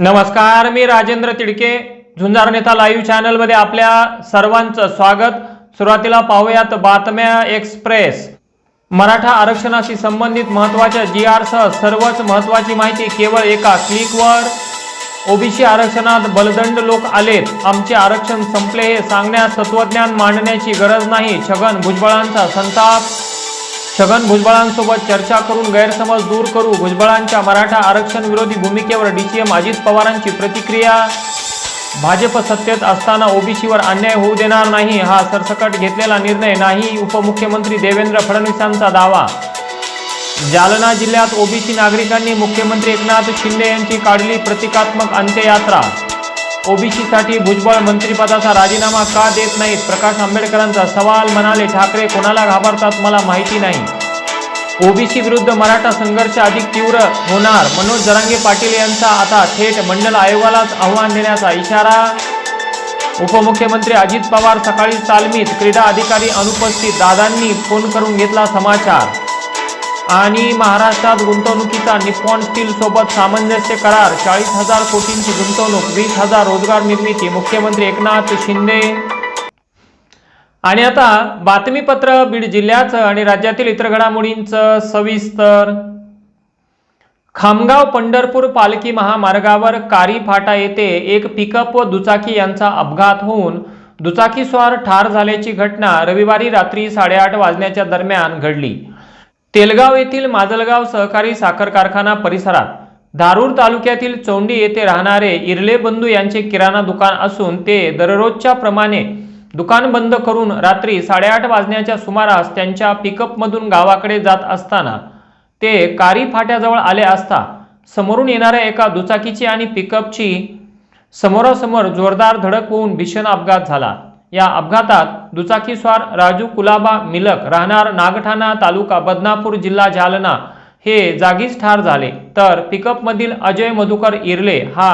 नमस्कार मी राजेंद्र तिडके. झुंजार नेता लाईव्ह चॅनलमध्ये आपल्या सर्वांचं स्वागत. सुरुवातीला पाहूयात बातम्या एक्सप्रेस मराठा आरक्षणाशी संबंधित महत्त्वाच्या जी आरसह सर्वच महत्त्वाची माहिती केवळ एका क्लिकवर ओबीसी आरक्षणात बलदंड लोक आलेत. आमचे आरक्षण संपले हे सांगण्यास तत्वज्ञान मांडण्याची गरज नाही. छगन भुजबळांचा संताप. छगन भुजबळांसोबत चर्चा करून गैरसमज दूर करू भुजबळांच्या मराठा आरक्षण विरोधी भूमिकेवर डीसीएम अजित पवारांची प्रतिक्रिया. भाजप सत्तेत असताना ओबीसीवर अन्याय होऊ देणार नाही हा सरसकट घेतलेला निर्णय नाही उपमुख्यमंत्री देवेंद्र फडणवीसांचा दावा. जालना जिल्ह्यात ओबीसी नागरिकांनी मुख्यमंत्री एकनाथ शिंदे यांची काढली प्रतिकात्मक अंत्ययात्रा. ओबीसीसाठी भुजबळ मंत्रिपदाचा राजीनामा का देत नाहीत? प्रकाश आंबेडकरांचा सवाल म्हणाले ठाकरे. कोणाला घाबरतात मला माहिती नाही. ओबीसी विरुद्ध मराठा संघर्ष अधिक तीव्र होणार. मनोज जरांगे पाटील यांचा आता थेट मंडल आयोगालाच आव्हान देण्याचा इशारा. उपमुख्यमंत्री अजित पवार सकाळी तालमीत क्रीडा अधिकारी अनुपस्थित. दादांनी फोन करून घेतला समाचार. आणि महाराष्ट्रात गुंतवणुकीचा निपॉन स्टील सोबत सामंजस्य करार. चाळीस हजार कोटींची गुंतवणूक वीस हजार रोजगार निर्मिती मुख्यमंत्री एकनाथ शिंदे. आणि आता बातमीपत्र बीड जिल्ह्याचं आणि राज्यातील इतर घडामोडींचं सविस्तर. खामगाव पंढरपूर पालखी महामार्गावर कारी फाटा येथे एक पिकअप व दुचाकी यांचा अपघात होऊन दुचाकीस्वार ठार झाल्याची घटना रविवारी रात्री साडेआठ वाजण्याच्या दरम्यान घडली. तेलगाव येथील माजलगाव सहकारी साखर कारखाना परिसरात धारूर तालुक्यातील चौंडी येथे राहणारे इरले बंधू यांचे किराणा दुकान असून ते दररोजच्या प्रमाणे दुकान बंद करून रात्री साडेआठ वाजण्याच्या सुमारास त्यांच्या पिकअपमधून गावाकडे जात असताना ते कारी फाट्याजवळ आले असता समोरून येणाऱ्या एका दुचाकीची आणि पिकअपची समोरासमोर जोरदार धडक होऊन भीषण अपघात झाला. या अपघातात दुचाकीस्वार राजू कुलाबा मिलक राहणार नागठाणा तालुका बदनापूर जिल्हा जालना. हे जागीच ठार झाले. तर पिकअपमधील अजय मधुकर इरले हा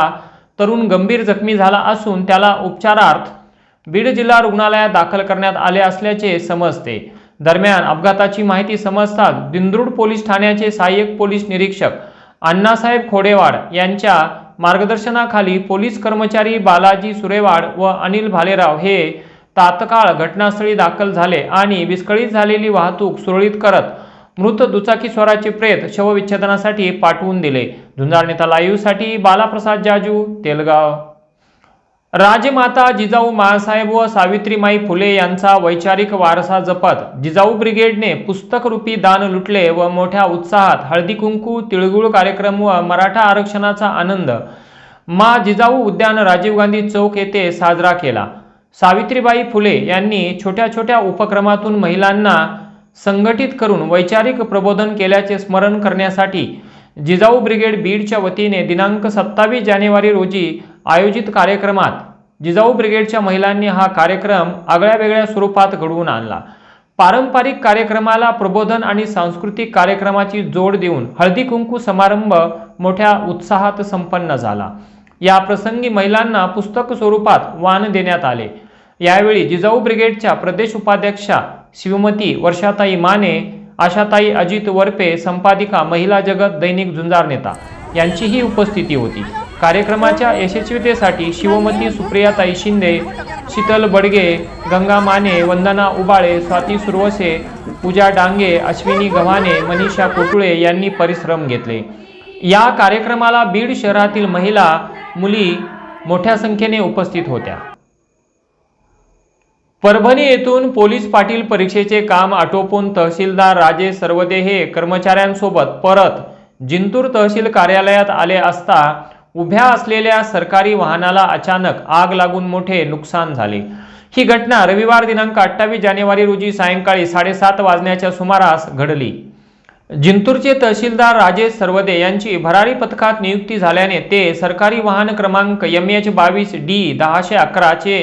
तरुण गंभीर जखमी झाला असून त्याला उपचारार्थ बीड जिल्हा रुग्णालयात दाखल करण्यात आले असल्याचे समजते. दरम्यान अपघाताची माहिती समजताच दिंद्रुड पोलीस ठाण्याचे सहाय्यक पोलीस निरीक्षक अण्णासाहेब खोडेवाड यांच्या मार्गदर्शनाखाली पोलीस कर्मचारी बालाजी सुरेवाड व अनिल भालेराव हे तात्काळ घटनास्थळी दाखल झाले आणि विस्कळीत झालेली वाहतूक सुरळीत करत मृत दुचाकी स्वराचे प्रेत शवविच्छेदनासाठी पाठवून दिले. झुंजार नेता लाईव्हसाठी बालाप्रसाद जाजू तेलगाव. राजमाता जिजाऊ माळसाहेब व सावित्रीमाई फुले यांचा वैचारिक वारसा जपत जिजाऊ ब्रिगेडने पुस्तकरूपी दान लुटले व मोठ्या उत्साहात हळदी कुंकू तिळगुळ कार्यक्रम व मराठा आरक्षणाचा आनंद. मा जिजाऊ उद्यान राजीव गांधी चौक येथे साजरा केला. सावित्रीबाई फुले यांनी छोट्या छोट्या उपक्रमातून महिलांना संघटित करून वैचारिक प्रबोधन केल्याचे स्मरण करण्यासाठी जिजाऊ ब्रिगेड बीडच्या वतीने दिनांक सत्तावीस जानेवारी रोजी आयोजित कार्यक्रमात जिजाऊ ब्रिगेडच्या महिलांनी हा कार्यक्रम आगळ्या वेगळ्या स्वरूपात घडवून आणला. पारंपरिक कार्यक्रमाला प्रबोधन आणि सांस्कृतिक कार्यक्रमाची जोड देऊन हळदी कुंकू समारंभ मोठ्या उत्साहात संपन्न झाला. या प्रसंगी महिलांना पुस्तक स्वरूपात वाण देण्यात आले. यावेळी जिजाऊ ब्रिगेडच्या प्रदेश उपाध्यक्षा शिवमती वर्षाताई माने आशाताई अजित वरपे संपादिका महिला जगत दैनिक झुंजार नेता यांचीही उपस्थिती होती. कार्यक्रमाच्या यशस्वीतेसाठी शिवमती सुप्रियाताई शिंदे शीतल बडगे गंगा माने वंदना उबाळे स्वाती सुरवसे पूजा डांगे अश्विनी गव्हाणे मनीषा कोटुळे यांनी परिश्रम घेतले. या कार्यक्रमाला बीड शहरातील महिला मुली मोठ्या संख्येने उपस्थित होत्या. परभणी येथून पोलीस पाटील परीक्षेचे काम आटोपून तहसीलदार राजेश सर्वदे हे कर्मचाऱ्यांसोबत परत जिंतूर तहसील कार्यालयात आले असता उभ्या असलेल्या सरकारी वाहनाला अचानक आग लागून मोठे नुकसान झाले. ही घटना रविवार दिनांक अठ्ठावीस जानेवारी रोजी सायंकाळी साडेसात वाजण्याच्या सुमारास घडली. जिंतूरचे तहसीलदार राजेश सरवदे यांची भरारी पथकात नियुक्ती झाल्याने ते सरकारी वाहन क्रमांक एम एच बावीस डी दहाशे अकराचे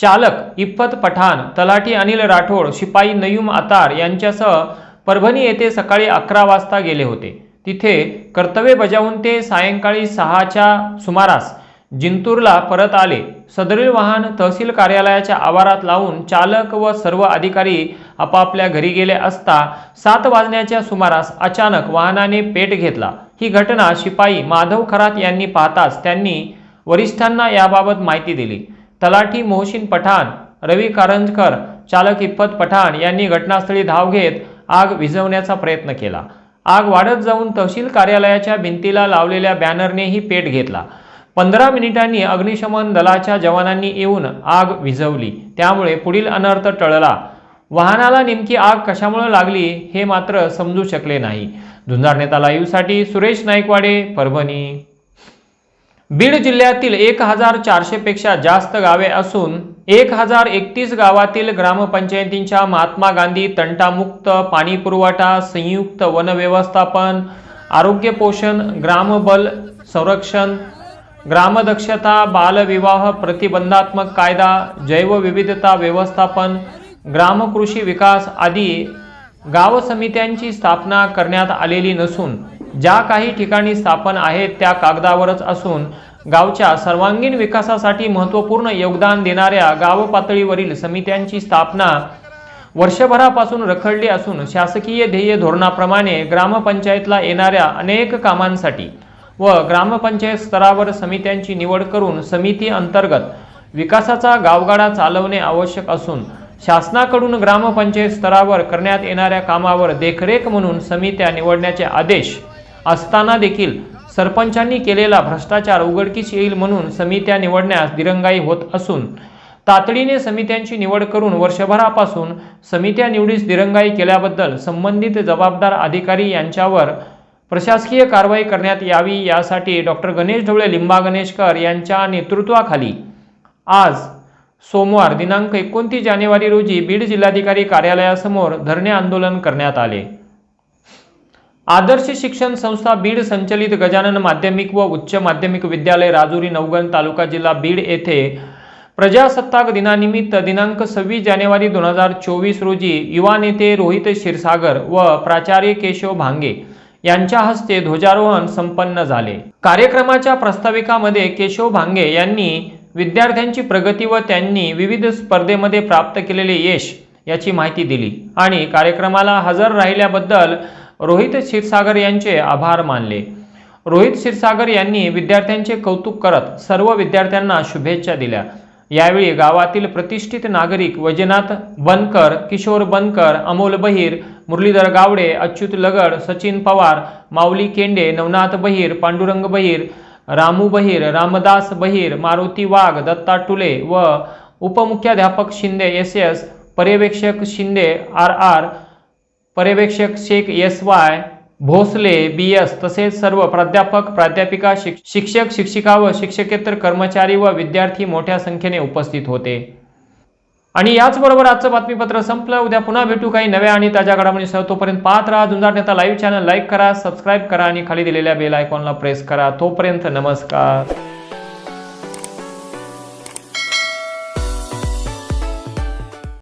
चालक इफ्फत पठाण तलाठी अनिल राठोड शिपाई नयूम आतार यांच्यासह परभणी येथे सकाळी अकरा वाजता गेले होते. तिथे कर्तव्य बजावून ते सायंकाळी सहाच्या सुमारास जिंतूरला परत आले. सदरील वाहन तहसील कार्यालयाच्या आवारात लावून चालक व सर्व अधिकारी आपापल्या घरी गेले असता सात वाजण्याच्या सुमारास अचानक वाहनाने पेट घेतला. ही घटना शिपाई माधव खरात यांनी पाहताच त्यांनी वरिष्ठांना याबाबत माहिती दिली. तलाठी मोहसिन पठाण रवी कारंजकर चालक इफ्फत पठाण यांनी घटनास्थळी धाव घेत आग विझवण्याचा प्रयत्न केला. आग वाढत जाऊन तहसील कार्यालयाच्या भिंतीला लावलेल्या बॅनरनेही पेट घेतला. पंधरा मिनिटांनी अग्निशमन दलाच्या जवानांनी येऊन आग विझवली. त्यामुळे पुढील अनर्थ टळला. वाहनाला नेमकी आग कशामुळे लागली हे मात्र समजू शकले नाही. धुंजार नेता लाईव्हसाठी सुरेश नाईकवाडे परभणी. बीड जिल्ह्यातील एक हजार चारशेपेक्षा जास्त गावे असून एक हजार एकतीस गावातील ग्रामपंचायतींच्या महात्मा गांधी तंटामुक्त पाणी पुरवठा संयुक्त वन व्यवस्थापन आरोग्य पोषण ग्रामबल संरक्षण ग्रामदक्षता बालविवाह प्रतिबंधात्मक कायदा जैवविविधता व्यवस्थापन ग्रामकृषी विकास आदी गाव समित्यांची स्थापना करण्यात आलेली नसून ज्या काही ठिकाणी स्थापन आहेत त्या कागदावरच असून गावच्या सर्वांगीण विकासासाठी महत्त्वपूर्ण योगदान देणाऱ्या गाव पातळीवरील समित्यांची स्थापना वर्षभरापासून रखडली असून शासकीय ध्येय धोरणाप्रमाणे ग्रामपंचायतला येणाऱ्या अनेक कामांसाठी व ग्रामपंचायत स्तरावर समित्यांची निवड करून समिती अंतर्गत विकासाचा गावगाडा चालवणे आवश्यक असून शासनाकडून ग्रामपंचायत स्तरावर करण्यात येणाऱ्या कामावर देखरेख म्हणून समित्या निवडण्याचे आदेश असताना देखील सरपंचांनी केलेला भ्रष्टाचार उघडकीस येईल म्हणून समित्या निवडण्यास दिरंगाई होत असून तातडीने समित्यांची निवड करून वर्षभरापासून समित्या निवडीस दिरंगाई केल्याबद्दल संबंधित जबाबदार अधिकारी यांच्यावर प्रशासकीय कारवाई करण्यात यावी यासाठी डॉक्टर गणेश ढवळे लिंबा गणेशकर यांच्या नेतृत्वाखाली आज सोमवार दिनांक एकोणतीस जानेवारी रोजी बीड जिल्हाधिकारी कार्यालयासमोर धरणे आंदोलन करण्यात आले. आदर्श शिक्षण संस्था बीड संचलित गजानन माध्यमिक व उच्च माध्यमिक विद्यालय राजुरी नवगण तालुका जिल्हा बीड येथे प्रजासत्ताक दिनानिमित्त दिनांक सव्वीस जानेवारी दोन हजार चोवीस रोजी युवा नेते रोहित क्षीरसागर व प्राचार्य केशव भांगे यांच्या हस्ते ध्वजारोहण संपन्न झाले. कार्यक्रमाच्या प्रस्ताविकामध्ये केशव भांगे यांनी विद्यार्थ्यांची प्रगती व त्यांनी विविध स्पर्धेमध्ये प्राप्त केलेले यश याची माहिती दिली आणि कार्यक्रमाला हजर राहिल्याबद्दल रोहित क्षीरसागर यांचे आभार मानले. रोहित क्षीरसागर यांनी विद्यार्थ्यांचे कौतुक करत सर्व विद्यार्थ्यांना शुभेच्छा दिल्या. यावेळी गावातील प्रतिष्ठित नागरिक वैजनाथ बनकर किशोर बनकर अमोल बहीर मुरलीधर गावडे अच्युत लगड सचिन पवार माऊली केंडे नवनाथ बहीर पांडुरंग बहीर रामू बहीर रामदास बहीर मारुती वाघ दत्ता टुले व उपमुख्याध्यापक शिंदे एस एस पर्यवेक्षक शिंदे आर आर पर्यवेक्षक Shaikh S Y Bhosale B S तसेच सर्व प्राध्यापक प्राध्यापिका शिक- शिक्षक शिक्षिका व शिक्षकेतर कर्मचारी व विद्यार्थी मोठ्या संख्येने उपस्थित होते. आणि याचबरोबर आजचं बातमीपत्र संपलं. उद्या पुन्हा भेटू काही नव्या आणि ताज्या घडामोडीसह तोपर्यंत पाहत राहा. Jhunjar Neta live channel like करा सबस्क्राईब करा आणि खाली दिलेल्या बेल आयकॉनला प्रेस करा. तोपर्यंत नमस्कार.